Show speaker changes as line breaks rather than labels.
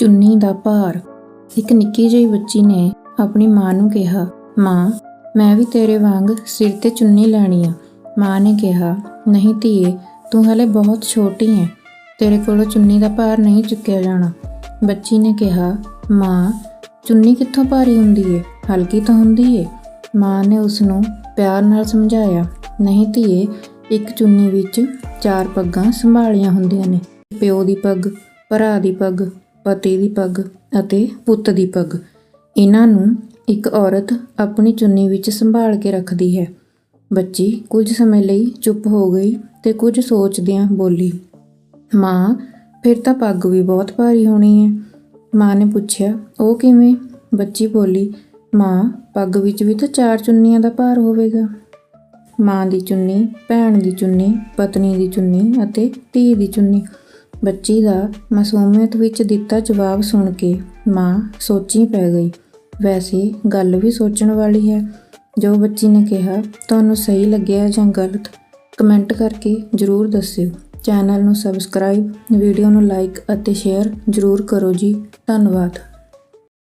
ਚੁੰਨੀ ਦਾ ਭਾਰ। ਇੱਕ ਨਿੱਕੀ ਜਿਹੀ ਬੱਚੀ ਨੇ ਆਪਣੀ ਮਾਂ ਨੂੰ ਕਿਹਾ, ਮਾਂ, ਮੈਂ ਵੀ ਤੇਰੇ ਵਾਂਗ ਸਿਰ ਤੇ ਚੁੰਨੀ ਲੈਣੀ ਆ। ਮਾਂ ਨੇ ਕਿਹਾ, ਨਹੀਂ ਧੀਏ, ਤੂੰ ਹਲੇ ਬਹੁਤ ਛੋਟੀ ਹੈ ਤੇਰੇ ਕੋਲੋਂ ਚੁੰਨੀ ਦਾ ਭਾਰ ਨਹੀਂ ਚੁੱਕਿਆ ਜਾਣਾ। ਬੱਚੀ ਨੇ ਕਿਹਾ, ਮਾਂ, ਚੁੰਨੀ ਕਿੱਥੋਂ ਭਾਰੀ ਹੁੰਦੀ ਏ? ਹਲਕੀ ਤਾਂ ਹੁੰਦੀ ਏ? ਮਾਂ ਨੇ ਉਸ ਨੂੰ ਪਿਆਰ ਨਾਲ ਸਮਝਾਇਆ, ਨਹੀਂ ਧੀਏ, ਇੱਕ ਚੁੰਨੀ ਵਿੱਚ ਚਾਰ ਪੱਗਾਂ ਸੰਭਾਲੀਆਂ ਹੁੰਦੀਆਂ ਨੇ। ਪਿਓ ਦੀ ਪੱਗ, ਭਰਾ ਦੀ ਪੱਗ ਪਤੀ ਦੀ ਪੱਗ ਅਤੇ ਪੁੱਤ ਦੀ ਪੱਗ। ਇਹਨਾਂ ਨੂੰ ਇੱਕ ਔਰਤ ਆਪਣੀ ਚੁੰਨੀ ਵਿੱਚ ਸੰਭਾਲ ਕੇ ਰੱਖਦੀ ਹੈ। ਬੱਚੀ ਕੁਝ ਸਮੇਂ ਲਈ ਚੁੱਪ ਹੋ ਗਈ ਤੇ ਕੁਝ ਸੋਚਦਿਆਂ ਬੋਲੀ, ਮਾਂ, ਫਿਰ ਤਾਂ ਪੱਗ ਵੀ ਬਹੁਤ ਭਾਰੀ ਹੋਣੀ ਹੈ ਮਾਂ ਨੇ ਪੁੱਛਿਆ, ਉਹ ਕਿਵੇਂ? ਬੱਚੀ ਬੋਲੀ, ਮਾਂ, ਪੱਗ ਵਿੱਚ ਵੀ ਤਾਂ ਚਾਰ ਚੁੰਨੀਆਂ ਦਾ ਭਾਰ ਹੋਵੇਗਾ। ਮਾਂ ਦੀ ਚੁੰਨੀ, ਭੈਣ ਦੀ ਚੁੰਨੀ, ਪਤਨੀ ਦੀ ਚੁੰਨੀ ਅਤੇ ਧੀ ਦੀ ਚੁੰਨੀ। ਬੱਚੀ ਦਾ ਮਾਸੂਮੀਅਤ ਵਿੱਚ ਦਿੱਤਾ ਜਵਾਬ ਸੁਣ ਕੇ ਮਾਂ ਸੋਚੀ ਪੈ ਗਈ। ਵੈਸੇ ਗੱਲ ਵੀ ਸੋਚਣ ਵਾਲੀ ਹੈ। ਜੋ ਬੱਚੀ ਨੇ ਕਿਹਾ, ਤੁਹਾਨੂੰ ਸਹੀ ਲੱਗਿਆ ਜਾਂ ਗਲਤ? ਕਮੈਂਟ ਕਰਕੇ ਜਰੂਰ ਦੱਸਿਓ। ਚੈਨਲ ਨੂੰ ਸਬਸਕ੍ਰਾਈਬ, ਵੀਡੀਓ ਨੂੰ ਲਾਈਕ ਅਤੇ ਸ਼ੇਅਰ ਜਰੂਰ ਕਰੋ ਜੀ। ਧੰਨਵਾਦ।